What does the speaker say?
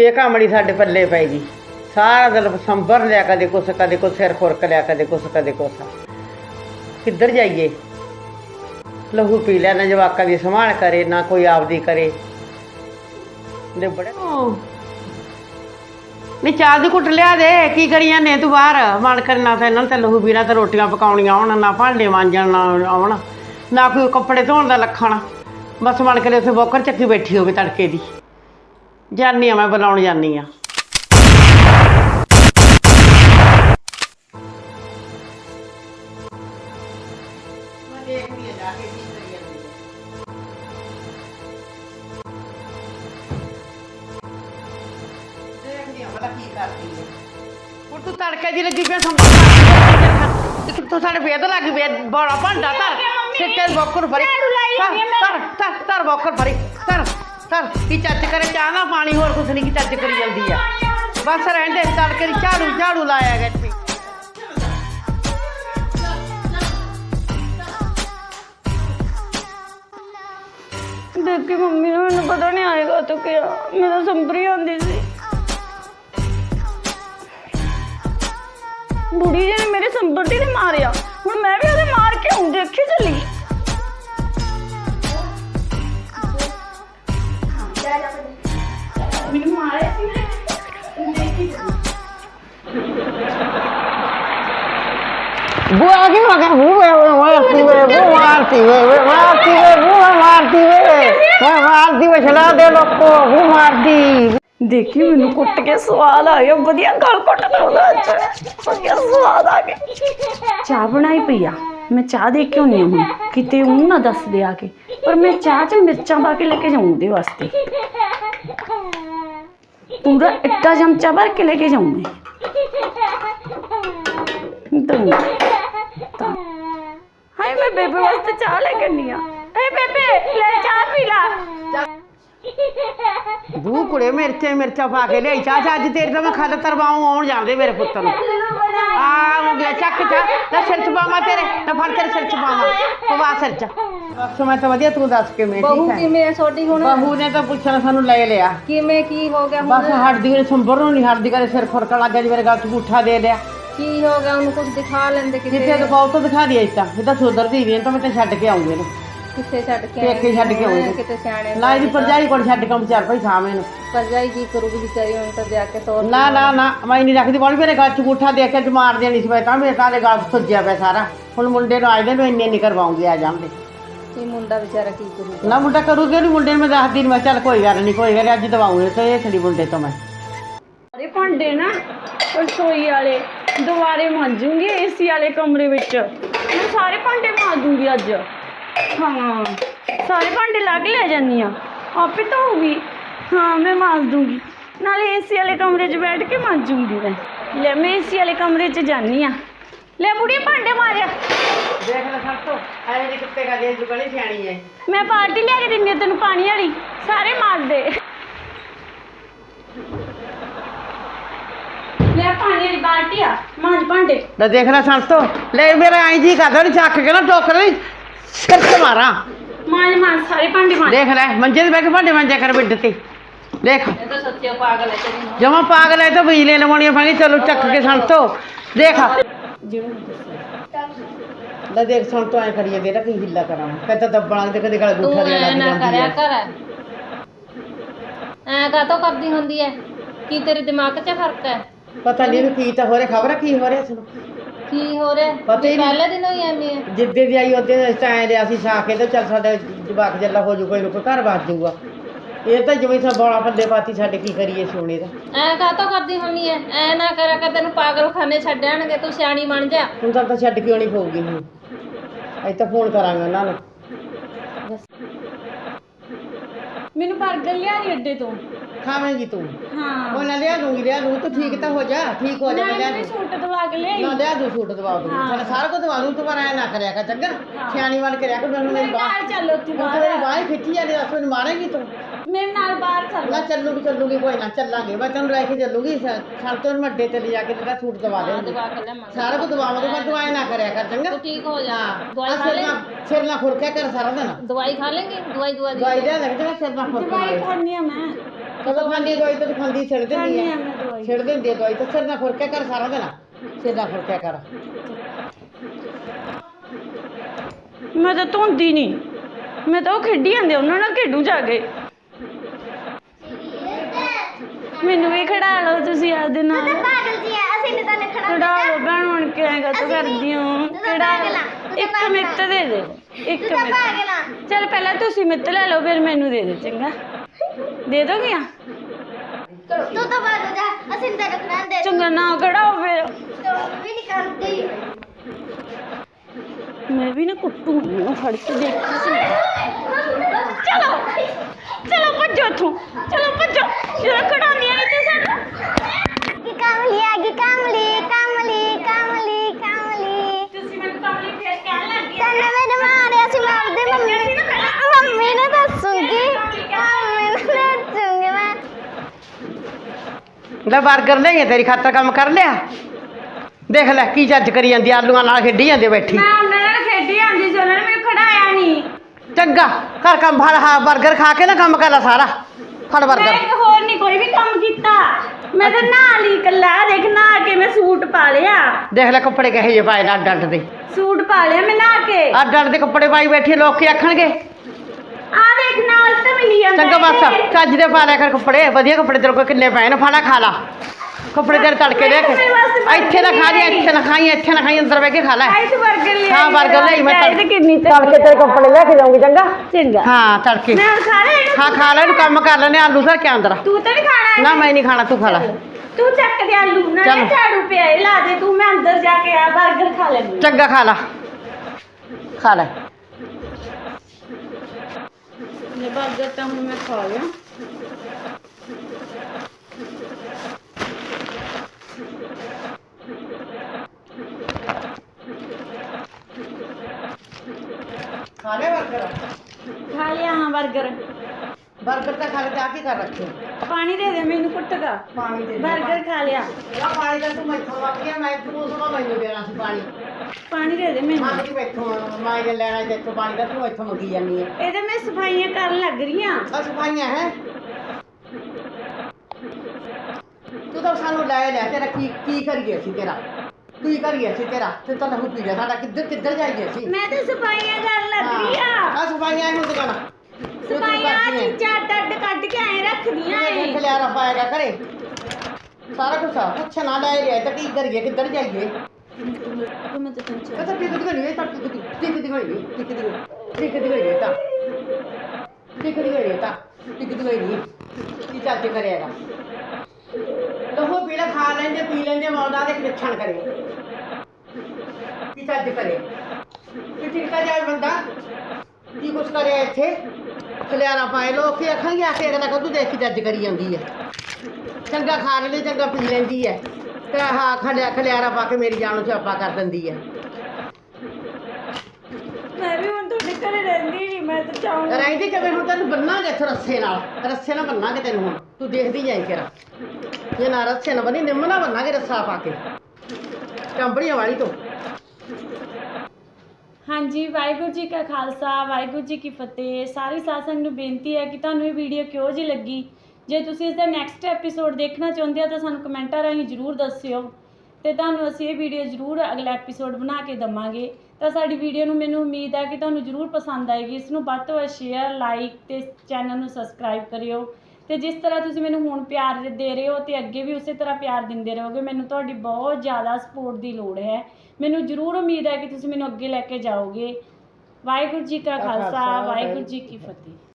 ਇਹ ਕਾਮੜੀ ਸਾਡੇ ਪੱਲੇ ਪੈ ਗਈ। ਸਾਰਾ ਦਿਨ ਸੰਭਰ ਲਿਆ ਕਦੇ ਕੁਛ ਕਦੇ ਕੁਛ ਸਿਰ ਖੁਰਕ ਲਿਆ, ਕਦੇ ਕੁਛ ਕਦੇ ਕੁਛ। ਕਿੱਧਰ ਜਾਈਏ? ਲਹੂ ਪੀ ਲਿਆ, ਨਾ ਜਵਾਕਾਂ ਦੀ ਸੰਭਾਲ ਕਰੇ, ਨਾ ਕੋਈ ਆਪਦੀ ਕਰੇ। ਦੇ ਬੜੇ ਨਹੀਂ ਚਾਹ ਦੀ ਕੁੱਟ ਲਿਆ ਦੇ, ਕੀ ਕਰੀਆਂ ਨੇ ਤੂੰ ਬਾਹਰ? ਮਨ ਕਰਨਾ ਤਾਂ ਇਹਨਾਂ ਨੂੰ ਤੇ ਲਹੂ ਪੀਣਾ ਤਾਂ ਰੋਟੀਆਂ ਪਕਾਉਣੀਆਂ ਆਉਣ ਨਾ ਭਾਂਡੇ ਮਾਂਜਣ, ਨਾ ਆਉਣ, ਨਾ ਕੋਈ ਕੱਪੜੇ ਧੋਣ ਦਾ ਲੱਖਣ। ਬਸ ਮਨ ਕਰੇ ਉੱਥੇ ਬੋਕਰ ਚੱਕੀ ਬੈਠੀ ਹੋਵੇ ਤੜਕੇ ਦੀ। ਜਾਨੀ ਆ ਮੈਂ ਬੁਲਾਉਣ ਜਾਨੀ ਆ। ਹੁਣ ਤੂੰ ਤੜਕੇ ਦੀ ਲੱਗੀ ਪਿਆ ਤੇ ਤੂੰ ਸਾਡੇ ਵੇਦ ਲੱਗ ਪਿਆ ਬੜਾ ਭਾਂਡਾ ਧਰ। ਸਿੱਟੇ ਬੋਕਰ ਭਰੀ। ਧਰ ਧਰ ਧਰ ਬੋਕਰ ਭਰੀ। ਧਰ। ਧਰ ਕੀ ਚੱਜ ਕਰੇ? ਚਾਹ ਨਾ ਪਾਣੀ, ਹੋਰ ਕੁਛ ਨਹੀਂ ਕੀ ਚੱਜ ਕਰੀ ਜਾਂਦੀ ਆ। ਬਸ ਰਹਿਣ ਦੇ ਤੜਕੇ ਦੀ, ਝਾੜੂ ਝਾੜੂ ਲਾਇਆ ਗਿਆ ਇੱਥੇ। ਦੇਖ ਕੇ ਮੰਮੀ ਨੂੰ ਮੈਨੂੰ ਪਤਾ ਨਹੀਂ ਆਏਗਾ ਤਾਂ ਕਿਆ ਮੈਂ ਤਾਂ ਸੰਭਰੀ ਆਉਂਦੀ ਸੀ। ਬੁੜੀ ਜੀ ਨੇ ਮੇਰੇ ਸੰਭਰਤੀ ਨੇ ਮਾਰਿਆ। ਹੁਣ ਮੈਂ ਵੀ ਉਹਦੇ ਮਾਰ ਕੇ ਆਉਂ ਦੇਖੀ ਚੱਲੀ ਬੁਆ ਆ ਗਈ ਮਗਾ ਬੁਆ ਮਾਰਤੀ ਵੇ ਬੁਆ ਮਾਰਤੀ ਵੇ ਵੇ ਮਾਰਤੀ ਵੇ ਬੁਆ ਮਾਰਤੀ ਵੇ ਮੈਂ ਮਾਰਤੀ ਵੇ ਛੜਾ ਦੇ ਲੋਕੋ ਬੁਆ ਮਾਰਦੀ ਦੇਖੀ ਮੈਨੂੰ ਕੁੱਟ ਕੇ ਸਵਾਦ ਆ ਗਿਆ ਵਧੀਆ ਗਲ ਕੁੱਟ ਦੋਦਾ ਅੱਜ ਵਧੀਆ ਸਵਾਦ ਆ ਗਿਆ ਚਾਹ ਬਣਾਈ ਪਈ ਆ ਮੈਂ ਚਾਹ ਦੇ ਕੇ ਆਉਣੀ ਹੁਣ ਕਿਤੇ ਉਹ ਨਾ ਦੱਸ ਦੇ ਆ ਕੇ ਪਰ ਮੈਂ ਚਾਹ 'ਚ ਮਿਰਚਾਂ ਪਾ ਕੇ ਲੈ ਕੇ ਜਾਊਂ ਉਹਦੇ ਵਾਸਤੇ ਪੂਰਾ ਇੱਟਾ ਚਮਚਾ ਭਰ ਮੈਂ ਬੇਬੇ ਵਾਸਤੇ ਚਾਹ ਲੈ ਕੇ ਆਉਣੀ ਆ। ਏ ਬੇਬੇ ਲੈ ਚਾਹ ਪੀ ਲਾ। ਬੂ ਕੁੜੇ ਮਿਰਚੇ ਮਿਰਚਾਂ ਪਾ ਕੇ ਲਿਆਈ। ਚਾਹ ਚਾਹ ਅੱਜ ਤੇਰੇ ਤਾਂ ਮੈਂ ਖੱਲ ਤਰਵਾਉਂ ਆਉਣ ਜਾਂਦੇ ਮੇਰੇ ਪੁੱਤ ਨੂੰ। ਆ ਹੋ ਗਿਆ। ਚੱਕ ਚਾ ਲੈ ਸਿਰ ਚ ਪਾਵਾਂ ਤੇਰੇ। ਲੈ ਫੜ ਤੇਰੇ ਸਿਰ ਚ ਪਾਵਾਂ। ਪਵਾ ਸਿਰ ਚ। ਬਸ ਮੈਂ ਤਾਂ ਵਧੀਆ ਤੂੰ ਦੱਸ ਕੇ ਮੈਂ ਬਹੂ ਠੀਕ ਹੈ? ਕਿਵੇਂ ਆ ਛੋਟੀ ਹੁਣ? ਬਹੂ ਨੇ ਤਾਂ ਪੁੱਛਣਾ ਸਾਨੂੰ ਲੈ ਲਿਆ। ਕਿਵੇਂ ਕੀ ਹੋ ਗਿਆ ਬਸ ਹੁਣ? ਹਟਦੀ ਨੇ ਸੰਭਰ ਨੂੰ ਨਹੀਂ ਹਟਦੀ। ਕਦੇ ਸਿਰ ਖੁਰਕਣ ਲੱਗ ਗਿਆ ਜੀ ਮੇਰੇ ਗਲ ਚ ਬੂਠਾ ਦੇ ਲਿਆ। ਕੀ ਹੋ ਗਿਆ? ਉਹਨੂੰ ਕੁਝ ਦਿਖਾ ਲੈਂਦੇ ਜਿੱਥੇ ਕਿਤੇ ਦਿਖਾਓ ਤਾਂ? ਦਿਖਾ ਦਿਆ ਇਸ ਤਾਂ ਇਹ ਤਾਂ ਸੁਧਰਦੀ ਨਹੀਂ ਤਾਂ ਮੈਂ ਤਾਂ ਛੱਡ ਕੇ ਆਉਂਗੇ ਨੂੰ ਕਿੱਥੇ ਛੱਡ ਕੇ ਪੇਕੇ ਛੱਡ ਕੇ ਆਉਂਗੇ। ਕਿਤੇ ਸਿਆਣੇ ਨਾ ਇਹਦੀ ਪਰਜਾਈ ਕੋਲ ਛੱਡ ਕੇ ਚਾਰ ਭਾਈ ਸਾਹਮਣੇ ਨੂੰ ਪਰਜਾਈ ਕੀ ਕਰੂਗੀ ਵਿਚਾਰੀ? ਹੁਣ ਤਾਂ ਜਾ ਕੇ ਤੋਰ ਨਾ ਨਾ ਨਾ ਮੈਂ ਨਹੀਂ ਰੱਖਦੀ। ਬੋਲ ਮੇਰੇ ਗਲ ਚ ਦੇ ਕੇ ਮਾਰ ਦੇਣੀ ਸੀ ਮੈਂ ਤਾਂ। ਮੇਰੇ ਤਾਂ ਦੇ ਗਲ ਸੁੱਜਿਆ ਪਿਆ ਸਾਰਾ। ਹੁਣ ਮੁੰਡੇ ਨੂੰ ਆਜਦੇ ਨੂੰ ਇੰਨੇ ਨਹੀਂ ਕਰਵਾਉਂਗੀ ਆ ਜਾਂਦੇ ਇਹ ਮੁੰਡਾ ਵਿਚਾਰਾ ਕੀ ਕਰੂਗਾ? ਨਾ ਮੁੰਡਾ ਕਰੂਗੇ ਉਹਨੂੰ ਮੁੰਡੇ ਨੂੰ ਮੈਂ ਦੱਸਦੀ ਨਹੀਂ ਮੈਂ ਚੱਲ ਕੋਈ ਗੱਲ ਨਹੀਂ ਕੋਈ ਗੱਲ ਨੀ, ਅੱਜ ਦਵਾਉਂਗੇ। ਤੇ ਇਹ ਛੜੀ ਮੁੰਡੇ ਤੋਂ ਮੈਂ। ਸਾਰੇ ਭਾਂਡੇ ਨਾ ਰਸੋਈ ਵਾਲੇ। ਦੁਬਾਰੇ ਮਾਂਜੂਗੀ ਏਸੀ ਵਾਲੇ ਕਮਰੇ ਵਿੱਚ। ਮੈਂ ਸਾਰੇ ਭਾਂਡੇ ਮਾਂਜ ਦੂੰਗੀ ਅੱਜ। ਹਾਂ ਸਾਰੇ ਭਾਂਡੇ ਲਾ ਕੇ ਲੈ ਜਾਨੀ ਆ ਆਪੇ ਧੋਊਗੀ। ਹਾਂ ਮੈਂ ਮਾਂਜ ਦੂੰਗੀ। ਨਾਲੇ ਏਸੀ ਵਾਲੇ ਕਮਰੇ 'ਚ ਬੈਠ ਕੇ ਮਾਂਜੂੰਗੀ ਮੈਂ। ਲੈ ਮੈਂ ਏਸੀ ਵਾਲੇ ਕਮਰੇ 'ਚ ਜਾਨੀ ਆ ਲੈ ਬੁੜੀ ਭਾਂਡੇ ਮਾਰਿਆ ਦੇਖ ਲੈ ਸਭ ਤੋਂ ਐਵੇਂ ਦੀ ਕੁੱਤੇ ਕਾ ਦੇ ਜੁਗਣੀ ਸਿਆਣੀ ਐ ਮੈਂ ਪਾਰਟੀ ਲਿਆ ਕੇ ਦਿੰਦੀ ਆ ਤੈਨੂੰ ਪਾਣੀ ਵਾਲੀ। ਸਾਰੇ ਮਾਂਜ ਦੇ ਲੈ ਬਾਲਟੀ ਆ ਮਾਂਜ ਭਾਂਡੇ। ਲੈ ਦੇਖ ਲੈ ਸੰਤੋ ਲੈ ਮੇਰਾ ਐਂ ਜੀ ਕਰਦਾ ਨਹੀਂ ਚੱਕ ਕੇ ਨਾ ਟੋਕਰੇ ਸਿਰ ਤੇ ਮਾਰਾਂ। ਮਾਂਜ ਮਾਂਜ ਸਾਰੇ ਭਾਂਡੇ ਮਾਂਜ। ਦੇਖ ਲੈ ਮੰਜੇ ਤੇ ਬਹਿ ਕੇ ਭਾਂਡੇ ਮਾਂਜਿਆ ਕਰ ਬਿੱਡ ਤੇ। ਦੇਖ। ਇਹ ਤਾਂ ਸੱਚੇ ਪਾਗਲ ਹੈ ਤੇਰੀ ਨੂੰ ਜਮਾ ਪਾਗਲ ਐ ਤਾਂ ਬਿਜਲੀ ਲਵਾਉਣੀਆਂ ਪਾਣੀ ਚਲੋ ਚੱਕ ਕੇ ਸੰਤੋ ਦੇਖ। ਲੈ ਦੇਖ ਸੰਤੋ ਐ ਕਰੀਏ ਦੇ ਕੀ ਹਿੱਲਾ ਕਰਾਂ। ਕਦੇ ਦੱਬਣਾ ਤੇ ਕਦੇ ਗਲ ਤੂੰ ਗੁੱਠਾ ਦੇ ਐ ਲੱਗ ਨਾ ਜਾਂਦੀ ਕਰਿਆ ਐ ਕਰ। ਐ ਕਾਤੋਂ ਕਰਦੀ ਹੁੰਦੀ ਐ? ਕੀ ਤੇਰੇ ਦਿਮਾਗ 'ਚ ਫ਼ਰਕ ਹੈ ਪਤਾ ਨਹੀਂ ਕੀ ਤਾਂ ਹੋ ਰਿਹਾ ਖਬਰ ਕੀ ਹੋ ਰਿਹਾ ਸੁਣੋ ਕੀ ਹੋ ਰਿਹਾ? ਪਤਾ ਹੀ ਨਹੀਂ। ਪਹਿਲੇ ਦਿਨੋਂ ਹੀ ਐਵੇਂ ਹੈ ਜਿੱਦੇ ਦੀ ਆਈ ਉਹਦੇ ਇਸ ਤਾਂ ਐ ਲਿਆ ਸੀ ਕੇ ਤੇ ਚੱਲ ਸਾਡਾ ਜਵਾਕ ਜੱਲਾ ਹੋ ਜੂ ਕੋਈ ਕੋਈ ਘਰ ਵੱਜ ਜਾਊਗਾ ਇਹ ਤਾਂ ਜਿਵੇਂ ਸਾ ਬੋਲਾ ਪੱਲੇ ਪਾਤੀ ਛੱਡ ਕੀ ਕਰੀਏ ਸੋਨੇ ਦਾ। ਐ ਕਾਤੋਂ ਕਰਦੀ ਹੁੰਦੀ ਐ? ਐ ਨਾ ਕਰਿਆ ਕਰ ਤੈਨੂੰ ਪਾਗਲਖਾਨੇ ਛੱਡਣਗੇ ਤੂੰ ਸਿਆਣੀ ਬਣ ਜਾ। ਹੁਣ ਤਾਂ ਤਾਂ ਛੱਡ ਕੇ ਆਉਣੀ ਪਊਗੀ ਹੁਣ ਅਸੀਂ ਤਾਂ ਫੋਨ ਕਰਾਂਗੇ ਉਹਨਾਂ ਨੂੰ। ਮੈਨੂੰ 버ਗਰ ਲਿਆ ਨਹੀਂ ਅੱਡੇ ਤੋਂ। ਖਾਵੇਂਗੀ ਤੂੰ ਹਾਂ ਉਹ ਨਾ ਲਿਆ ਦੂੰਗੀ ਲਿਆ ਦੂੰ ਤੂੰ ਠੀਕ ਤਾਂ ਹੋ ਜਾ ਠੀਕ ਹੋ ਜਾ ਮੈਂ ਲਿਆ ਮੈਂ ਦੂੰ ਸੂਟ ਦਵਾ ਕੇ ਲਿਆਈ ਨਾ ਲਿਆ ਦੂੰ ਸੂਟ ਦਵਾ ਦੂੰ ਤੈਨੂੰ ਸਾਰਾ ਕੁਝ ਦਵਾ ਦੂੰ ਤੂੰ ਪਰ ਐ ਨਾ ਕਰਿਆ ਕਰ ਚੰਗਾ ਸਿਆਣੀ ਵਾਲ ਕਰਿਆ ਕਰ ਮੈਨੂੰ ਮੇਰੀ ਬਾਹ ਨਾਲ ਚੱਲ ਉੱਥੇ ਤੂੰ ਤਾਂ ਬਾਹਰ ਮੇਰੀ ਬਾਹ ਖਿੱਚੀ ਜਾਂਦੀ ਦੱਸ ਮੈਨੂੰ ਮਾਰੇਗੀ ਤੂੰ ਮੇਰੇ ਨਾਲ ਬਾਹਰ ਚੱਲ ਨਾ ਚੱਲੂਗੀ ਚੱਲੂਗੀ ਕੋਈ ਨਾ ਚੱਲਾਂਗੇ ਮੈਂ ਤੈਨੂੰ ਲੈ ਕੇ ਚੱਲੂਗੀ ਸੰਤੋਂ ਨੂੰ ਅੱਡੇ ਤੇ ਲਿਜਾ ਕੇ ਤੇਰਾ ਸੂਟ ਦਵਾ ਦੇ ਦਵਾ ਕੇ ਲੈ ਮੰਗ ਸਾਰਾ ਕੁਝ ਦਵਾਵਾਂਗੇ ਪਰ ਤੂੰ ਐ ਨਾ ਕਰਿਆ ਕਰ ਚੰਗਾ ਤੂੰ ਠੀਕ ਹੋ ਜਾ ਹਾਂ ਦਵਾਈ ਆਹ ਖਾ ਸਿਰ ਲੈ ਨਾ ਸਿਰ ਨਾ ਖੁਰਕਿਆ ਕਰ ਸਾਰਾ ਦਿਨ ਦਵਾਈ ਖਾ ਲੇਂਗੇ ਦਵਾਈ ਦਵਾ ਦੀ ਦਵਾਈ ਦੇ ਲੱਗ ਜਾ ਸਿਰ ਨਾ ਖੁਰਕਣਾ ਦਵਾਈ ਖਾਣੀ ਆ ਮੈਂ ਕਦੋਂ ਖਾਂਦੀ ਹੈ ਦਵਾਈ ਤਾਂ ਤੂੰ ਖਾਂਦੀ ਛੱਡ ਦਿੰਦੀ ਖਾਂਦੀ ਹੈ ਆ ਮੈਂ ਦਵਾਈ। ਛੱਡ ਦਿੰਦੀ ਹੈ ਦਵਾਈ ਤਾਂ ਸਿਰ ਨਾ ਫੁਰਕਿਆ ਕਰ ਸਾਰਾ ਦਿਨ। ਸਿਰ ਨਾ ਫੁਰਕਿਆ ਕਰ। ਮੈਂ ਤਾਂ ਧੋਂਦੀ ਨਹੀਂ ਮੈਂ ਤਾਂ ਉਹ ਖੇਡੀ ਜਾਂਦੇ ਉਹਨਾਂ ਨਾਲ ਖੇਡੂ ਜਾ ਕੇ। ਮੈਨੂੰ ਵੀ ਖੜਾ ਲਓ ਤੁਸੀਂ ਆਪਦੇ ਨਾਲ। ਪਾਗਲ ਜੀ ਆ ਅਸੀਂ ਨੇ ਤਾਂ ਖੜਾ ਖੜਾ ਲਓ ਭੈਣ ਬਣ ਕੇ ਐਂ ਕਾ ਕਰਦੀ ਹੋ ਖੜਾ ਇੱਕ ਮਿੰਟ ਦੇ ਦੇ ਇੱਕ ਮਿੰਟ। ਪਾਗਲ ਆ। ਚਲ ਪਹਿਲਾਂ ਤੁਸੀਂ ਮਿੱਤ ਲੈ ਲਓ ਫਿਰ ਮੈਨੂੰ ਦੇ ਦੇ ਚੰਗਾ। ਦੇ ਦੋਗੇ ਆ ਤੂੰ ਤਾਂ ਪਾਗਲ ਜਾ ਅਸੀਂ ਤਾਂ ਖੜਾ ਦੇ ਚੰਗਾ ਨਾ ਫਿਰ। ਤੂੰ ਵੀ ਨਹੀਂ ਕਰਦੀ। ਮੈਂ ਵੀ ਨਾ ਕੁੱਟੂ ਨੂੰ ਫੜ ਕੇ ਦੇਖੀ ਸੀ। ਚਲੋ ਚਲੋ ਭੱਜੋ ਇੱਥੋਂ ਚਲੋ ਭੱਜੋ। ਜਿਹੜਾ ਖੜਾਉਂਦੀਆਂ ਨਹੀਂ ਤੇ ਸਾਨੂੰ ਕਿ ਕਮਲੀ ਆ ਗਈ ਕਮਲੀ ਕਮਲੀ ਕਮਲੀ ਕਮਲੀ ਤੁਸੀਂ ਮੈਨੂੰ ਕਮਲੀ ਫੇਰ ਕਹਿਣ ਲੱਗ ਤੈਨੂੰ ਮੇਰੇ ਮਾਰਿਆ ਸੀ ਮੈਂ ਆਪਦੀ ਮੰਮੀ ਮੰਮੀ ਨੂੰ ਦੱਸੂਗੀ ਮੰਮੀ ਨੂੰ ਦੱਸੂਗੀ ਮੈਂ ਲੈ ਬਰਗਰ ਲਈਏ ਤੇਰੀ ਖਾਤਰ ਕੰਮ ਕਰ ਲਿਆ। ਦੇਖ ਲੈ ਕੀ ਜੱਜ ਕਰੀ ਜਾਂਦੀ ਆਲੂਆਂ ਨਾਲ ਖੇਡੀ ਜਾਂਦੀ ਬੈਠੀ। ਮੈਂ ਉਹਨਾਂ ਨਾਲ ਖੇਡੀ ਆਂਦੀ ਸੀ ਉਹਨਾਂ ਨੇ ਮੈਨੂੰ ਖੜਾਇਆ ਨਹੀਂ। ਚੰਗਾ ਘਰ ਕੰਮ ਫੜ ਹਾਂ ਬਰਗਰ ਖਾ ਕੇ ਨਾ ਕੰਮ ਕਰ ਲੈ ਸਾਰਾ। ਫੜ ਮੈਂ ਇੱਕ ਹੋਰ ਨਹੀਂ ਕੋਈ ਵੀ ਕੰਮ ਕੀਤਾ। ਮੈਂ ਤਾਂ ਨਹਾ ਲਈ ਕੱਲਾ ਦੇਖ ਨਹਾ ਕੇ ਮੈਂ ਸੂਟ ਪਾ ਲਿਆ। ਦੇਖ ਲੈ ਕੱਪੜੇ ਕਹੇ ਜੇ ਪਾਏ ਨਾ ਡੰਡ ਦੇ। ਸੂਟ ਪਾ ਲਿਆ ਮੈਂ ਨਹਾ ਕੇ। ਆ ਡੰਡ ਦੇ ਕੱਪੜੇ ਪਾਈ ਬੈਠੀ ਲੋਕ ਕੀ ਆਖਣਗੇ? ਆ ਦੇਖ ਨਾਲ ਤਾਂ ਮਿਲੀ ਜਾਂਦਾ ਚੰਗਾ ਬਸ। ਚੱਜ ਦੇ ਪਾ ਲਿਆ ਕਰ ਕੱਪੜੇ ਵਧੀਆ ਕੱਪੜੇ ਤੇਰੇ ਕੋਲ ਕਿੰਨੇ ਪਏ ਨੇ? ਫਾੜਾ ਖਾ ਲਾ। ਕੱਪੜੇ ਤੇਰੇ ਤੜਕੇ ਕੇ ਇੱਥੇ ਨਾ ਖਾ ਲਈ ਇੱਥੇ ਨਾ ਖਾਈ ਇੱਥੇ ਨਾ ਖਾਈ ਅੰਦਰ ਬਹਿ ਕੇ ਖਾ ਲੈ। ਆਈਸ 버ਗਰ ਹਾਂ, ਲਿਆਈ ਮੈਂ ਇਹਦੇ ਕਿੰਨੀ ਤੜਕੇ ਤੇਰੇ ਕੱਪੜੇ ਲੈ ਕੇ ਜਾਊਂਗੀ ਚੰਗਾ? ਚੰਗਾ। ਹਾਂ ਤੜਕੇ। ਮੈਂ ਇਹਨੂੰ। ਹਾਂ ਖਾ ਲੈ ਇਹਨੂੰ ਕੰਮ ਕਰ ਲੈਣੇ ਆਲੂ ਧਰ ਕੇ ਅੰਦਰ। ਤੂੰ ਤਾਂ ਨਹੀਂ ਖਾਣਾ? ਨਾ ਮੈਂ ਨਹੀਂ ਖਾਣਾ ਤੂੰ ਖਾ ਲੈ। ਤੂੰ ਚੱਕ ਦੇ ਆਲੂ। ਨਾ। ਝਾੜੂ ਪਿਆ ਲਾ ਦੇ ਤੂੰ ਮੈਂ ਅੰਦਰ ਜਾ ਕੇ ਆ 버ਗਰ ਖਾ ਲੈਂਦੀ ਚੰਗਾ ਖਾ ਲਾ। ਖਾ ਲੈ। ਇਹ 버ਗਰ ਤਾਂ ਹੁਣ ਮੈਂ ਖਾ ਲਿਆ ਖਾ ਲੈ ਬਰਗਰ ਖਾ ਲਿਆ ਹਾਂ 버ਗਰ ਬਰਗਰ ਤਾਂ ਖਾ ਕੇ ਜਾ ਕੇ ਕਰ ਰੱਖੇ ਪਾਣੀ ਦੇ ਦੇ ਮੈਨੂੰ ਕੁੱਟਗਾ ਪਾਣੀ ਦੇ 버ਗਰ ਖਾ ਲਿਆ। ਆ ਪਾਣੀ ਦਾ ਤੂੰ ਮੈਥੋਂ ਗਿਆ ਮੈਂ ਤੂੰ ਉਸ ਨੂੰ ਮੈਨੂੰ ਦੇਣਾ ਸੀ ਪਾਣੀ। ਪਾਣੀ ਦੇ ਦੇ ਮੈਨੂੰ। ਮੰਗ ਕੇ ਬੈਠੋ ਮੈਂ ਜੇ ਲੈਣਾ ਤੇ ਇੱਥੋਂ ਪਾਣੀ ਦਾ ਤੂੰ ਇੱਥੋਂ ਮੰਗੀ ਜਾਂਦੀ ਹੈ ਇਹਦੇ ਮੈਂ ਸਫਾਈਆਂ ਕਰਨ ਲੱਗ ਰਹੀ ਆ। ਆ ਸਫਾਈਆਂ ਹੈ। ਤੂੰ ਤਾਂ ਸਾਨੂੰ ਲੈ ਲੈ ਤੇਰਾ ਕੀ ਕੀ ਕਰੀਏ ਅਸੀਂ ਤੇਰਾ? ਕੀ ਕਰੀਏ ਅਸੀਂ ਤੇਰਾ? ਤੇ ਤਾਂ ਲਹੂ ਪੀ ਗਿਆ ਸਾਡਾ ਕਿੱਧਰ ਕਿੱਧਰ ਜਾਈਏ ਅਸੀਂ? ਮੈਂ ਤਾਂ ਸਫਾਈਆਂ ਕਰਨ ਲੱਗ ਰਹੀ ਆ। ਆ ਸਫਾਈਆਂ ਨੂੰ ਦੁਕਾਨਾ ਸਫਾਈਆਂ ਚੀਜ਼ਾਂ ਅੱਡ ਕੱਢ ਕੇ ਐ ਰੱਖਦੀਆਂ ਇਹ ਏ ਖਲਿਆਰਾ ਪਾਏਗਾ ਕਰੇ ਸਾਰਾ ਕੁਛ ਆ। ਕੁਛ ਨਾ ਲੈ ਲਿਆ ਤਾਂ ਕੀ ਕਰੀਏ ਕਿੱਧਰ ਜਾਈਏ? ਤੂੰ ਮੈਂ ਤਾਂ ਤੈਨੂੰ ਇਹ ਤਾਂ ਟਿਕ ਦੀ ਗਣੀ ਹੈ ਤਾਂ ਟਿਕ ਦੀ ਟਿਕ ਦੀ ਗਣੀ ਟਿਕ ਦੀ ਟਿਕ ਦੀ ਗਣੀ ਤਾਂ। ਟਿਕ ਦੀ ਗਣੀ ਤਾਂ ਟਿਕ ਦੀ ਗਣੀ ਕੀ ਚੱਜ ਕਰੇਗਾ ਲਹੂ ਪੀਲਾ ਖਾ ਲੈਂਦੇ ਪੀ ਲੈਂਦੇ ਮੌਲਾ ਦੇ ਲੱਛਣ ਕਰੇ। ਕੀ ਚੱਜ ਕਰੇ? ਕੀ ਟਿਕਦਾ ਜਾਏ ਬੰਦਾ? ਕੀ ਕੁਛ ਕਰੇ ਇੱਥੇ? ਖਲਿਆਰਾ ਪਾਏ ਲੋਕ ਕੀ ਆਖਣਗੇ ਆ ਕੇ ਅਗਲਾ ਕਦੋਂ ਦੇਖ ਜੱਜ ਕਰੀ ਜਾਂਦੀ ਹੈ ਚੰਗਾ ਖਾ ਲੈਂਦੀ ਚੰਗਾ ਪੀ ਲੈਂਦੀ ਹੈ ਤੇ ਆਹ ਖਲਿਆ ਖਲਿਆਰਾ ਪਾ ਕੇ ਮੇਰੀ ਜਾਨ ਨੂੰ ਸਿਆਪਾ ਕਰ ਦਿੰਦੀ ਹੈ ਮੈਂ ਵੀ ਹੁਣ ਤੁਹਾਡੇ ਘਰੇ ਰਹਿੰਦੀ ਨਹੀਂ ਮੈਂ ਤਾਂ ਚਾਹੂੰਗੀ ਰਹਿੰਦੀ ਕਿਵੇਂ ਹੁਣ? ਤੈਨੂੰ ਬੰਨਾਂਗੇ ਇੱਥੋਂ ਰੱਸੇ ਨਾਲ। ਰੱਸੇ ਨਾਲ ਬੰਨਾਂਗੇ ਤੈਨੂੰ ਹੁਣ। ਤੂੰ ਦੇਖਦੀ ਜਾਈ ਕਿਰਾ ਜੇ ਨਾ ਰੱਸੇ ਨਾਲ ਬੰਨੀ ਨਿੰਮ ਨਾਲ ਬੰਨਾਂਗੇ ਰੱਸਾ ਪਾ ਕੇ। ਕੰਬੜੀਆਂ ਵਾਲੀ ਤੋਂ। ਹਾਂਜੀ, ਵਾਹਿਗੁਰੂ ਜੀ ਕਾ ਖਾਲਸਾ, ਵਾਹਿਗੁਰੂ ਜੀ ਕੀ ਫਤਿਹ। ਸਾਰੀ ਸਾਧ ਸੰਗਤ ਨੂੰ ਬੇਨਤੀ ਹੈ ਕਿ ਤੁਹਾਨੂੰ ਇਹ ਵੀਡੀਓ ਕਿਉਂ ਜਿਹੀ ਲੱਗੀ? ਜੇ ਤੁਸੀਂ ਇਸ ਦਾ ਨੈਕਸਟ ਐਪੀਸੋਡ ਦੇਖਣਾ ਚਾਹੁੰਦੇ ਹੋ ਤਾਂ ਸਾਨੂੰ ਕਮੈਂਟਾਂ ਰਾਹੀਂ ਜਰੂਰ ਦੱਸਿਓ। ਤੇ ਤੁਹਾਨੂੰ ਅਸੀਂ ਇਹ ਵੀਡੀਓ ਜਰੂਰ ਅਗਲਾ ਐਪੀਸੋਡ ਬਣਾ ਕੇ ਦਵਾਂਗੇ। ਤਾਂ ਸਾਡੀ ਵੀਡੀਓ ਨੂੰ ਮੈਨੂੰ ਉਮੀਦ ਹੈ ਕਿ ਤੁਹਾਨੂੰ ਜਰੂਰ ਪਸੰਦ ਆਏਗੀ। ਇਸ ਨੂੰ ਵੱਧ ਤੋਂ ਵੱਧ ਸ਼ੇਅਰ ਲਾਈਕ ਤੇ ਚੈਨਲ ਨੂੰ ਸਬਸਕ੍ਰਾਈਬ ਕਰਿਓ। ਤੇ ਜਿਸ ਤਰ੍ਹਾਂ ਤੁਸੀਂ ਮੈਨੂੰ ਹੁਣ ਪਿਆਰ ਦੇ ਰਹੇ ਹੋ ਤੇ ਅੱਗੇ ਵੀ ਉਸੇ ਤਰ੍ਹਾਂ ਪਿਆਰ ਦਿੰਦੇ ਰਹੋਗੇ, ਮੈਨੂੰ ਤੁਹਾਡੀ ਬਹੁਤ ਜ਼ਿਆਦਾ ਸਪੋਰਟ ਦੀ ਲੋੜ ਹੈ। ਮੈਨੂੰ ਜਰੂਰ ਉਮੀਦ ਹੈ ਕਿ ਤੁਸੀਂ ਮੈਨੂੰ ਅੱਗੇ ਲੈ ਕੇ ਜਾਓਗੇ। ਵਾਹਿਗੁਰੂ ਜੀ ਕਾ ਖਾਲਸਾ ਵਾਹਿਗੁਰੂ ਜੀ ਕੀ ਫਤਿਹ।